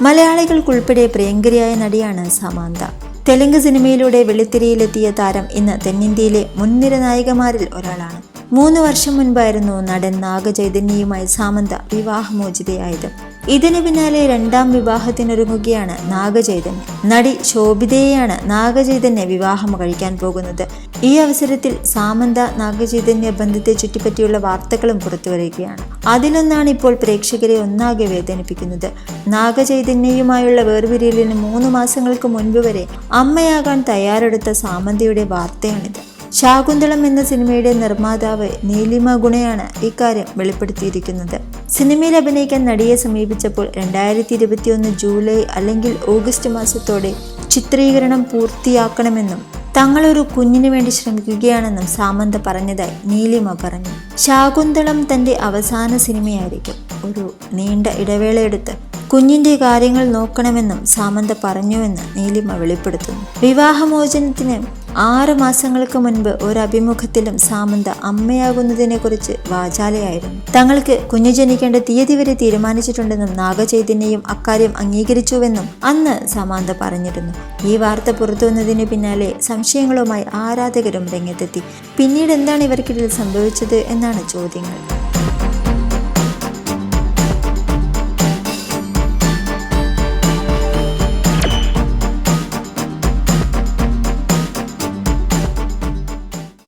മലയാളികൾക്കുൾപ്പെടെ പ്രിയങ്കരിയായ നടിയാണ് സമാന്ത. തെലുങ്ക് സിനിമയിലൂടെ വെള്ളിത്തിരയിലെത്തിയ താരം ഇന്ന് തെന്നിന്ത്യയിലെ മുൻനിര നായികമാരിൽ ഒരാളാണ്. മൂന്ന് വർഷം മുൻപായിരുന്നു നടൻ നാഗചൈതന്യയുമായി സാമന്ത വിവാഹമോചിതയായത്. ഇതിനു പിന്നാലെ രണ്ടാം വിവാഹത്തിനൊരുങ്ങുകയാണ് നാഗചൈതന്യ. നടി ശോഭിതയെയാണ് നാഗചൈതന്യ വിവാഹം കഴിക്കാൻ പോകുന്നത്. ഈ അവസരത്തിൽ സാമന്ത നാഗചൈതന്യ ബന്ധത്തെ ചുറ്റിപ്പറ്റിയുള്ള വാർത്തകളും പുറത്തുവരികയാണ്. അതിലൊന്നാണ് ഇപ്പോൾ പ്രേക്ഷകരെ ഒന്നാകെ വേദനിപ്പിക്കുന്നത്. നാഗചൈതന്യയുമായുള്ള വേർപിരിയലിന് മൂന്ന് മാസങ്ങൾക്ക് മുൻപ് വരെ അമ്മയാകാൻ തയ്യാറെടുത്ത സാമന്തയുടെ വാർത്തയാണിത്. ശാകുന്തളം എന്ന സിനിമയുടെ നിർമ്മാതാവ് നീലിമ ഗുണയാണ് ഇക്കാര്യം വെളിപ്പെടുത്തിയിരിക്കുന്നത്. സിനിമയിൽ അഭിനയിക്കാൻ നടിയെ സമീപിച്ചപ്പോൾ രണ്ടായിരത്തി ഇരുപത്തിയൊന്ന് ജൂലൈ അല്ലെങ്കിൽ ഓഗസ്റ്റ് മാസത്തോടെ ചിത്രീകരണം പൂർത്തിയാക്കണമെന്നും തങ്ങളൊരു കുഞ്ഞിനു വേണ്ടി ശ്രമിക്കുകയാണെന്നും സാമന്ത പറഞ്ഞതായി നീലിമ പറഞ്ഞു. ശാകുന്തളം തന്റെ അവസാന സിനിമയായിരിക്കും. ഒരു നീണ്ട ഇടവേളയെടുത്ത് കുഞ്ഞിന്റെ കാര്യങ്ങൾ നോക്കണമെന്നും സാമന്ത പറഞ്ഞുവെന്ന് നീലിമ വെളിപ്പെടുത്തുന്നു. വിവാഹമോചനത്തിന് ആറ് മാസങ്ങൾക്ക് മുൻപ് ഒരു അഭിമുഖത്തിലും സാമന്ത അമ്മയാകുന്നതിനെക്കുറിച്ച് വാചാലയായിരുന്നു. തങ്ങൾക്ക് കുഞ്ഞു ജനിക്കേണ്ട തീയതി വരെ തീരുമാനിച്ചിട്ടുണ്ടെന്നും നാഗചൈതന്യയും അക്കാര്യം അംഗീകരിച്ചുവെന്നും അന്ന് സാമന്ത പറഞ്ഞിരുന്നു. ഈ വാർത്ത പുറത്തുവന്നതിന് പിന്നാലെ സംശയങ്ങളുമായി ആരാധകരും രംഗത്തെത്തി. പിന്നീട് എന്താണ് ഇവർക്കിടയിൽ സംഭവിച്ചത് എന്നാണ് ചോദ്യങ്ങൾ.